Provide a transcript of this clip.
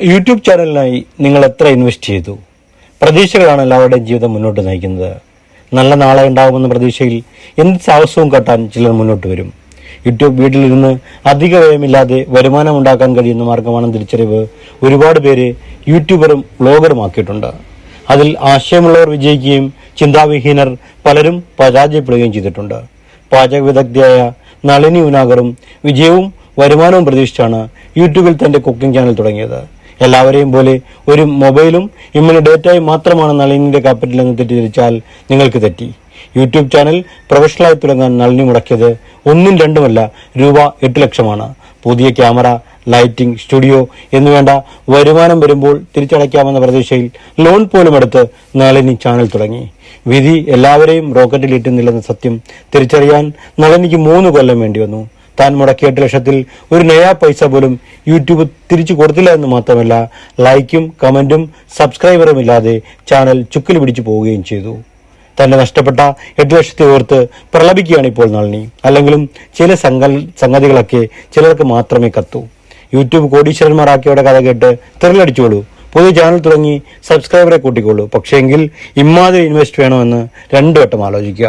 YouTube ചാനലിനായി നിങ്ങൾ എത്ര invest ചെയ്തു? പ്രതീക്ഷകളാണ് എല്ലാവരുടെയും ജീവിതം മുന്നോട്ട് നയിക്കുന്നത്. നല്ല നാളെ ഉണ്ടാകുമെന്ന പ്രതീക്ഷയിൽ എന്ത് സാഹസവും കാട്ടാൻ ചിലർ മുന്നോട്ട് വരും. യൂട്യൂബ് വീട്ടിലിരുന്ന് അധിക വ്യയമില്ലാതെ വരുമാനം ഉണ്ടാക്കാൻ കഴിയുന്ന മാർഗമാണെന്ന തിരിച്ചറിവ്. ഒരുപാട് പേര് യൂട്യൂബറും വ്ളോഗറുമാക്കിയിട്ടുണ്ട് അതിൽ ആശയമുള്ളവർ വിജയിക്കുകയും ചിന്താവിഹീനർ പലരും പരാജയപ്പെടുകയും ചെയ്തിട്ടുണ്ട്. പാചക വിദഗ്ധയായ നളിനി ഉനാഗറും വിജയവും വരുമാനവും പ്രതീക്ഷിച്ചാണ് യൂട്യൂബിൽ തന്റെ കുക്കിംഗ് ചാനൽ തുടങ്ങിയത്. എല്ലാവരെയും പോലെ ഒരു മൊബൈലും ഇമ്മിന് ഡേറ്റയും മാത്രമാണ് നളിനിയുടെ കാപ്പറ്റിൽ നിന്ന് തെറ്റിദ്ധരിച്ചാൽ നിങ്ങൾക്ക് തെറ്റി. യൂട്യൂബ് ചാനൽ പ്രൊഫഷണലായി തുടങ്ങാൻ നളിനി മുടക്കിയത് ഒന്നും രണ്ടുമല്ല രൂപ എട്ട് ലക്ഷമാണ്. പുതിയ ക്യാമറ ലൈറ്റിംഗ് സ്റ്റുഡിയോ എന്നുവേണ്ട വരുമാനം വരുമ്പോൾ തിരിച്ചടയ്ക്കാമെന്ന പ്രതീക്ഷയിൽ ലോൺ പോലും എടുത്ത് നളിനി ചാനൽ തുടങ്ങി. വിധി എല്ലാവരെയും റോക്കറ്റിൽ ഇട്ടുന്നില്ലെന്ന സത്യം തിരിച്ചറിയാൻ നളിനിക്ക് മൂന്ന് കൊല്ലം വേണ്ടി വന്നു. താൻ മുടക്കിയ എട്ട് ലക്ഷത്തിൽ ഒരു നയാ പൈസ പോലും യൂട്യൂബ് തിരിച്ചു കൊടുത്തില്ല എന്ന് മാത്രമല്ല ലൈക്കും കമന്റും സബ്സ്ക്രൈബറും ഇല്ലാതെ ചാനൽ ചുക്കിൽ പിടിച്ചു പോവുകയും ചെയ്തു. തന്റെ നഷ്ടപ്പെട്ട എട്ട് ലക്ഷത്തെ ഓർത്ത് പ്രലപിക്കുകയാണ് ഇപ്പോൾ നളിനി. അല്ലെങ്കിലും ചില സംഗ സംഗതികളൊക്കെ ചിലർക്ക് മാത്രമേ കത്തൂ. യൂട്യൂബ് കോടീശ്വരന്മാരാക്കിയവരുടെ കഥ കേട്ട് ത്രില്ലടിച്ചോളൂ പുതിയ ചാനൽ തുടങ്ങി സബ്സ്ക്രൈബറെ കൂട്ടിക്കോളൂ പക്ഷേങ്കിൽ ഇമ്മാതിരി ഇൻവെസ്റ്റ് വേണമെന്ന് രണ്ടു വട്ടം ആലോചിക്കുക.